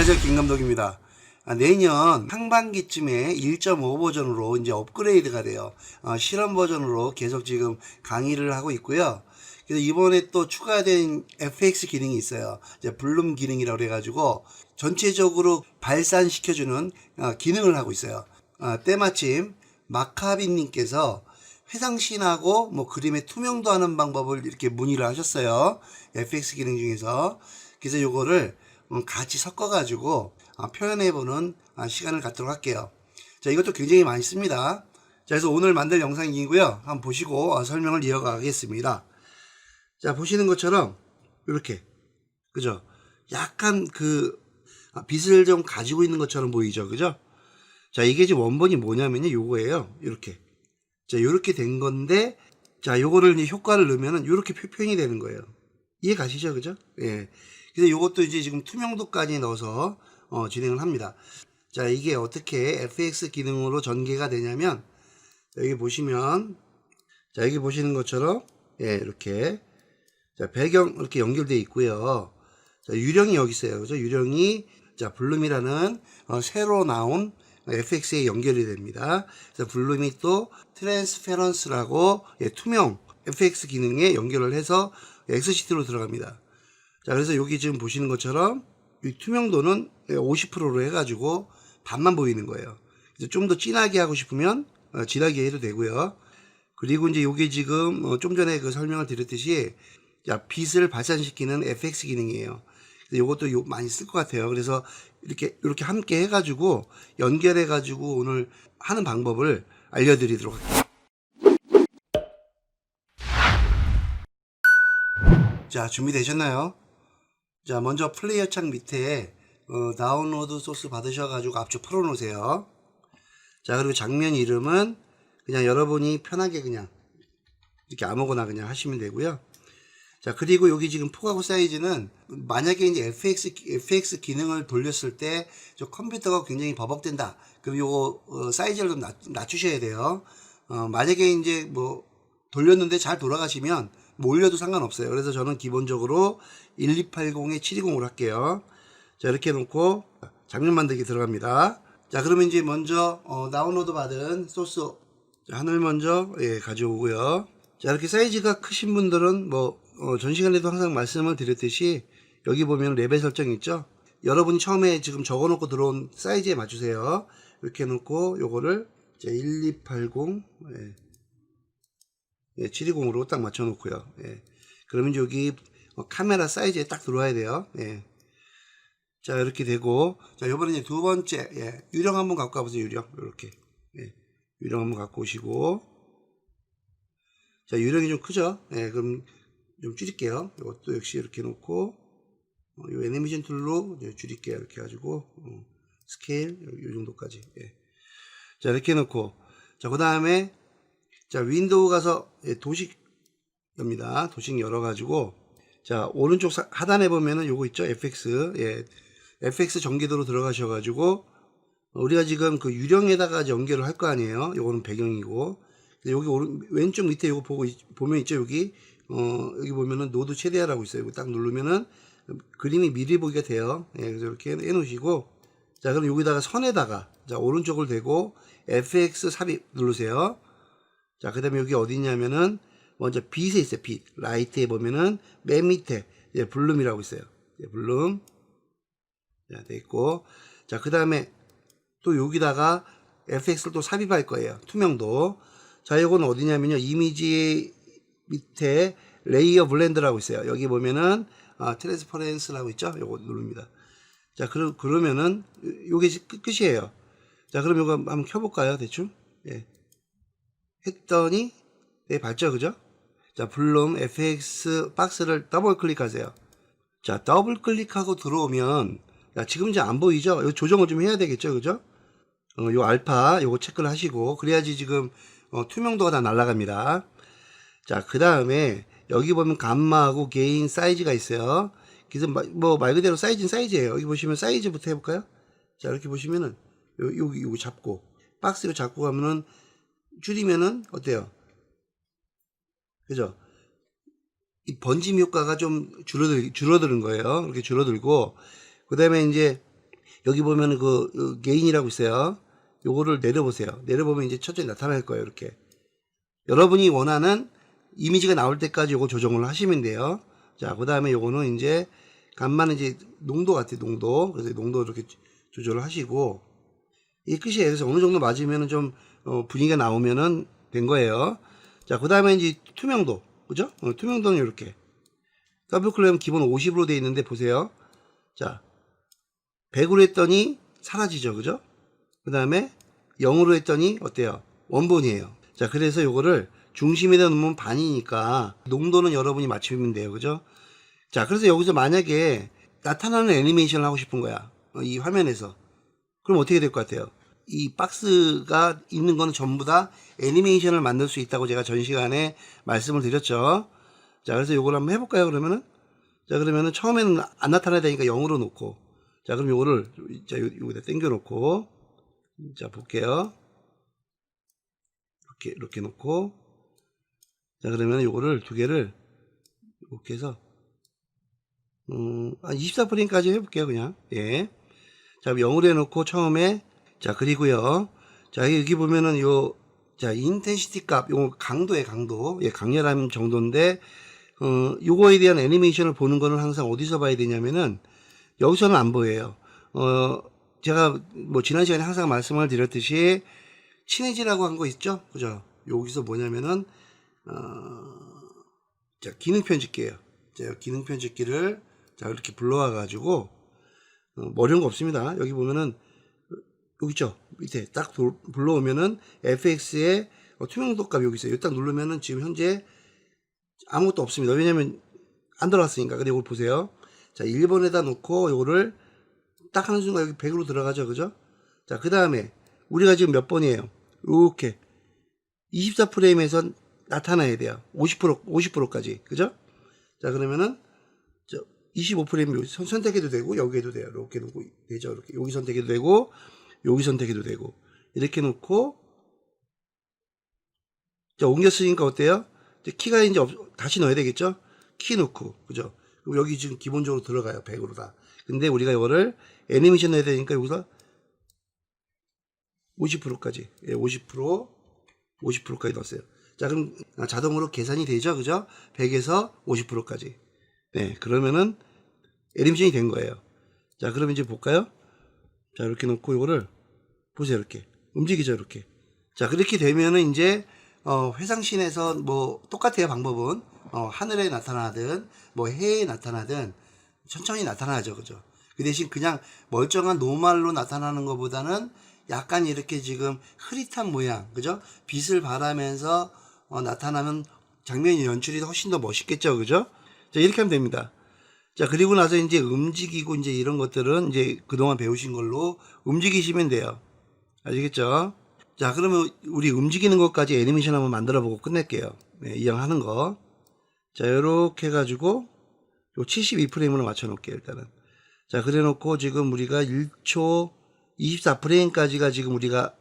안녕하세요 김감독입니다. 아, 내년 상반기쯤에 1.5 버전으로 이제 업그레이드가 돼요. 아, 실험 버전으로 계속 지금 강의를 하고 있고요. 그래서 이번에 또 추가된 FX 기능이 있어요. 이제 블룸 기능이라고 해가지고 전체적으로 발산시켜주는 아, 기능을 하고 있어요. 아, 때마침 마카비님께서 회상신하고 뭐 그림의 투명도 하는 방법을 이렇게 문의를 하셨어요. FX 기능 중에서. 그래서 요거를 음, 같이 섞어가지고 아, 표현해보는 아, 시간을 갖도록 할게요. 자, 이것도 굉장히 많이 씁니다. 자, 그래서 오늘 만들 영상이고요. 한번 보시고 아, 설명을 이어가겠습니다. 자, 보시는 것처럼 이렇게 그죠? 약간 그 아, 빛을 좀 가지고 있는 것처럼 보이죠, 그죠? 자, 이게 지금 원본이 뭐냐면요, 요거예요. 이렇게. 자, 요렇게 된 건데, 자, 요거를 이제 효과를 넣으면은 요렇게 표현이 되는 거예요. 이해 가시죠, 그죠? 예. 그래서 요것도 이제 지금 투명도까지 넣어서 어, 진행을 합니다. 자, 이게 어떻게 FX 기능으로 전개가 되냐면, 여기 보시면, 자, 여기 보시는 것처럼, 예, 이렇게, 자, 배경 이렇게 연결되어 있고요. 자, 유령이 여기 있어요. 그죠? 유령이, 자, 블룸이라는 어, 새로 나온 FX에 연결이 됩니다. 그래서 블룸이 또 트랜스페런스라고 예, 투명 FX 기능에 연결을 해서 엑스시트로 들어갑니다. 자, 그래서 여기 지금 보시는 것처럼 이 투명도는 50%로 해가지고 반만 보이는 거예요. 그래서 좀더 진하게 하고 싶으면 어, 진하게 해도 되고요. 그리고 이제 요게 지금 어, 좀 전에 그 설명을 드렸듯이 자, 빛을 발산시키는 FX 기능이에요. 요것도 요 많이 쓸 것 같아요. 그래서 이렇게 이렇게 함께 해가지고 연결해가지고 오늘 하는 방법을 알려드리도록 할게요. 자, 준비되셨나요? 자, 먼저 플레이어 창 밑에 어, 다운로드 소스 받으셔가지고 앞쪽 풀어놓으세요. 자, 그리고 장면 이름은 그냥 여러분이 편하게 그냥 이렇게 아무거나 그냥 하시면 되고요. 자, 그리고 여기 지금 폭하고 사이즈는 만약에 이제 FX, FX 기능을 돌렸을 때 저 컴퓨터가 굉장히 버벅된다. 그럼 요거 어, 사이즈를 좀 낮, 낮추셔야 돼요. 어, 만약에 이제 뭐 돌렸는데 잘 돌아가시면 뭐 올려도 상관없어요. 그래서 저는 기본적으로 1280에 720으로 할게요. 자, 이렇게 해놓고 장면 만들기 들어갑니다. 자, 그러면 이제 먼저 어, 다운로드 받은 소스 자, 하늘 먼저 예, 가져오고요. 자, 이렇게 사이즈가 크신 분들은 뭐 어, 전 시간에도 항상 말씀을 드렸듯이 여기 보면 레벨 설정 있죠? 여러분이 처음에 지금 적어놓고 들어온 사이즈에 맞추세요. 이렇게 해놓고 요거를 이제 1280 예. 예, 720으로 딱 맞춰놓고요. 예. 그러면 여기 어, 카메라 사이즈에 딱 들어와야 돼요. 예. 자, 이렇게 되고, 자, 요번에 이제 두 번째, 예, 유령 한번 갖고 와보세요, 유령. 이렇게. 예, 유령 한번 갖고 오시고. 자, 유령이 좀 크죠? 예, 그럼 좀 줄일게요. 이것도 역시 이렇게 놓고, 어, 요 애니메이션 툴로 줄일게요. 이렇게 해가지고, 어, 스케일, 요, 요 정도까지. 예. 자, 이렇게 놓고, 자, 그 다음에, 자, 윈도우 가서, 예, 도식, 엽니다. 도식 열어가지고, 자, 오른쪽 사- 하단에 보면은 요거 있죠? FX. 예. FX 전기도로 들어가셔가지고, 어, 우리가 지금 그 유령에다가 연결을 할 거 아니에요? 요거는 배경이고. 여기 오른, 왼쪽 밑에 요거 보고, 있- 보면 있죠? 여기, 어, 여기 보면은 노드 최대화라고 있어요. 이거 딱 누르면은 그림이 미리 보기가 돼요. 예, 그래서 이렇게 해 놓으시고, 자, 그럼 여기다가 선에다가, 자, 오른쪽을 대고 FX 삽입 누르세요. 자, 그 다음에 여기 어디 있냐면은, 먼저 빛에 있어요, 빛. 라이트에 보면은, 맨 밑에, 예, 블룸이라고 있어요. 예, 블룸. 자, 돼 있고. 자, 그 다음에 또 여기다가 FX를 또 삽입할 거예요. 투명도. 자, 이건 어디냐면요. 이미지 밑에 레이어 블렌드라고 있어요. 여기 보면은, 아, 트랜스퍼런스라고 있죠? 요거 누릅니다. 자, 그러, 그러면은, 요게 끝, 끝이에요. 자, 그럼 요거 한번 켜볼까요? 대충? 예. 했더니, 네, 봤죠? 그죠? 자, 블룸 FX 박스를 더블 클릭하세요. 자, 더블 클릭하고 들어오면, 야, 지금 이제 안 보이죠? 요 조정을 좀 해야 되겠죠? 그죠? 어, 요 알파, 요거 체크를 하시고, 그래야지 지금, 어, 투명도가 다 날아갑니다. 자, 그 다음에, 여기 보면 감마하고 개인 사이즈가 있어요. 그래서 마- 뭐, 말 그대로 사이즈는 사이즈예요. 여기 보시면 사이즈부터 해볼까요? 자, 이렇게 보시면은, 요, 여기, 요거 잡고, 박스로 잡고 가면은, 줄이면은, 어때요? 그죠? 이 번짐 효과가 좀 줄어들, 줄어드는 거예요. 이렇게 줄어들고, 그 다음에 이제, 여기 보면 그 어, 게인이라고 있어요. 요거를 내려보세요. 내려보면 이제 천천히 나타날 거예요. 이렇게. 여러분이 원하는 이미지가 나올 때까지 요거 조정을 하시면 돼요. 자, 그 다음에 요거는 이제 간만에 이제 농도 같아요. 농도. 그래서 농도 이렇게 조절을 하시고 이 끝이에요. 그래서 어느 정도 맞으면은 좀 어, 분위기가 나오면은 된 거예요. 자, 그 다음에 이제 투명도. 그죠? 어, 투명도는 이렇게. 더블 클램 기본 50으로 돼 있는데 보세요. 자, 100으로 했더니 사라지죠. 그죠? 그 다음에 0으로 했더니 어때요? 원본이에요. 자, 그래서 요거를 중심에다 놓으면 반이니까 농도는 여러분이 맞추면 돼요. 그죠? 자, 그래서 여기서 만약에 나타나는 애니메이션을 하고 싶은 거야. 어, 이 화면에서. 그럼 어떻게 될 것 같아요? 이 박스가 있는 거는 전부 다 애니메이션을 만들 수 있다고 제가 전 시간에 말씀을 드렸죠. 자, 그래서 요걸 한번 해볼까요, 그러면은? 자, 그러면은 처음에는 안 나타나야 되니까 0으로 놓고. 자, 그럼 요거를, 자, 요- 요기다 당겨놓고. 자, 볼게요. 이렇게, 이렇게 놓고. 자, 그러면 요거를 두 개를 이렇게 해서, 음, 한 24프레임까지 해볼게요, 그냥. 예. 자, 0으로 해놓고 처음에, 자, 그리고요. 자, 여기 보면은 요, 자, 인텐시티 값, 요 강도의 강도, 예, 강렬함 정도인데, 어, 요거에 대한 애니메이션을 보는 거는 항상 어디서 봐야 되냐면은, 여기서는 안 보여요. 어, 제가 뭐 지난 시간에 항상 말씀을 드렸듯이, 친해지라고 한 거 있죠? 그죠? 여기서 뭐냐면은, 어, 자, 기능 편집기예요. 자, 기능 편집기를, 자, 이렇게 불러와가지고, 어, 뭐 어려운 거 없습니다. 여기 보면은, 여기 있죠? 밑에 딱 돌- 불러오면은, fx의 어, 투명도 값 여기 있어요. 딱 누르면은 지금 현재 아무것도 없습니다. 왜냐면 안 들어갔으니까. 근데 이걸 보세요. 자, 1번에다 놓고 요거를 딱 하는 순간 여기 100으로 들어가죠. 그죠? 자, 그 다음에 우리가 지금 몇 번이에요? 이렇게 24프레임에선 나타나야 돼요. 50% 50%까지. 그죠? 자, 그러면은 저 25프레임 여기 선- 선택해도 되고 여기 해도 돼요. 이렇게 놓고 되죠. 이렇게 여기 선택해도 되고 여기 선택해도 되고 이렇게 놓고 자, 옮겨 쓰니까 어때요? 키가 이제 없- 다시 넣어야 되겠죠? 키 넣고, 그죠? 그럼 여기 지금 기본적으로 들어가요, 100으로 다. 근데 우리가 이거를 애니메이션 해야 되니까 여기서 50%까지, 예, 50%, 50%까지 넣었어요. 자, 그럼 자동으로 계산이 되죠, 그죠? 100에서 50%까지. 네, 그러면은 애니메이션이 된 거예요. 자, 그럼 이제 볼까요? 자, 이렇게 놓고 이거를 보세요, 이렇게. 움직이죠, 이렇게. 자, 그렇게 되면은 이제 어, 회상신에서 뭐 똑같아요, 방법은. 어, 하늘에 나타나든 뭐 해에 나타나든 천천히 나타나죠, 그죠? 그 대신 그냥 멀쩡한 노말로 나타나는 것보다는 약간 이렇게 지금 흐릿한 모양, 그죠? 빛을 발하면서 어, 나타나면 장면 연출이 훨씬 더 멋있겠죠, 그죠? 자, 이렇게 하면 됩니다. 자, 그리고 나서 이제 움직이고 이제 이런 것들은 이제 그동안 배우신 걸로 움직이시면 돼요. 아시겠죠? 자, 그러면 우리 움직이는 것까지 애니메이션 한번 만들어 보고 끝낼게요. 네, 이왕 하는 거. 자, 요렇게 해가지고, 요 72프레임으로 맞춰 놓을게요, 일단은. 자, 그래 놓고 지금 우리가 1초 24프레임까지가 지금 우리가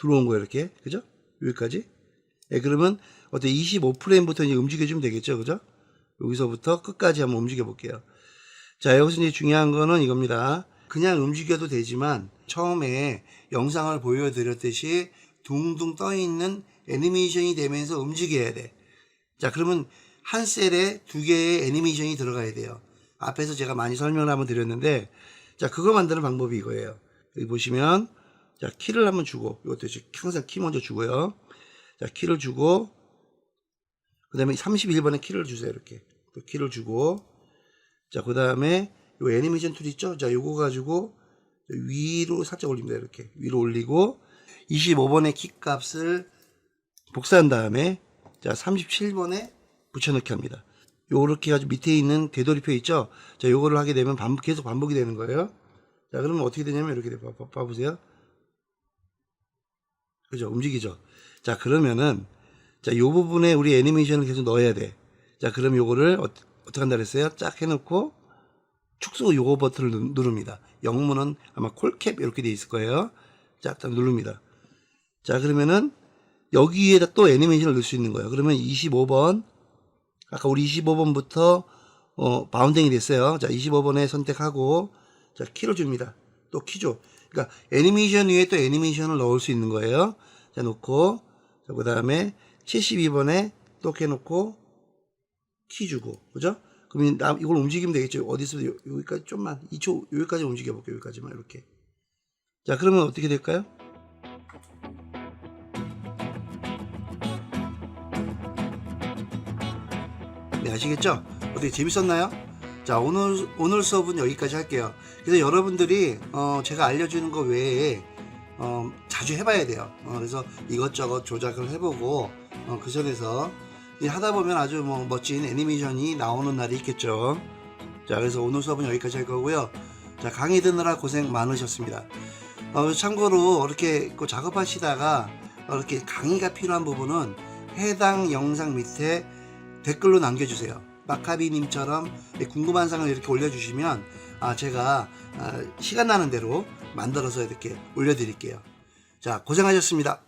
들어온 거예요, 이렇게. 그죠? 여기까지. 예, 그러면 어때 25프레임부터 이제 움직여주면 되겠죠, 그죠? 여기서부터 끝까지 한번 움직여 볼게요. 자, 여기서 이제 중요한 거는 이겁니다. 그냥 움직여도 되지만 처음에 영상을 보여드렸듯이 둥둥 떠 있는 애니메이션이 되면서 움직여야 돼. 자, 그러면 한 셀에 두 개의 애니메이션이 들어가야 돼요. 앞에서 제가 많이 설명을 한번 드렸는데, 자, 그거 만드는 방법이 이거예요. 여기 보시면, 자, 키를 한번 주고, 이것도 항상 키 먼저 주고요. 자, 키를 주고, 그 다음에 31번에 키를 주세요. 이렇게. 또 키를 주고, 자, 그 다음에 요 애니메이션 툴 있죠? 자, 요거 가지고 위로 살짝 올립니다. 이렇게. 위로 올리고 25번의 키 값을 복사한 다음에 자, 37번에 붙여넣기 합니다. 요렇게 가지고 밑에 있는 되돌이표 있죠? 자, 요거를 하게 되면 반복, 계속 반복이 되는 거예요. 자, 그러면 어떻게 되냐면 이렇게 돼. 봐, 봐, 봐보세요. 그죠? 움직이죠? 자, 그러면은 자, 요 부분에 우리 애니메이션을 계속 넣어야 돼. 자, 그럼 요거를 어, 어떻게 한다 그랬어요? 쫙 해놓고 축소 요거 버튼을 누- 누릅니다. 영문은 아마 콜캡 이렇게 돼 있을 거예요. 쫙딱 누릅니다. 자, 그러면은 여기에다 또 애니메이션을 넣을 수 있는 거예요. 그러면 25번 아까 우리 25번부터 어, 바운딩이 됐어요. 자, 25번에 선택하고 자, 키를 줍니다. 또 키죠. 그러니까 애니메이션 위에 또 애니메이션을 넣을 수 있는 거예요. 자, 놓고, 자, 그 다음에 72번에 또 이렇게 놓고, 키 주고, 그죠? 그러면 나, 이걸 움직이면 되겠죠. 어디서 요- 여기까지 좀만, 2초, 여기까지 움직여 볼게요. 여기까지만, 이렇게. 자, 그러면 어떻게 될까요? 네, 아시겠죠? 어떻게 재밌었나요? 자, 오늘, 오늘 수업은 여기까지 할게요. 그래서 여러분들이, 어, 제가 알려주는 거 외에, 어, 자주 해봐야 돼요. 어, 그래서 이것저것 조작을 해보고, 어, 그 이제 하다 보면 아주 뭐 멋진 애니메이션이 나오는 날이 있겠죠. 자, 그래서 오늘 수업은 여기까지 할 거고요. 자, 강의 듣느라 고생 많으셨습니다. 어, 참고로 이렇게 그 작업하시다가 어, 이렇게 강의가 필요한 부분은 해당 영상 밑에 댓글로 남겨주세요. 마카비님처럼 궁금한 사항을 이렇게 올려주시면 아, 제가 아, 시간 나는 대로 만들어서 이렇게 올려드릴게요. 자, 고생하셨습니다.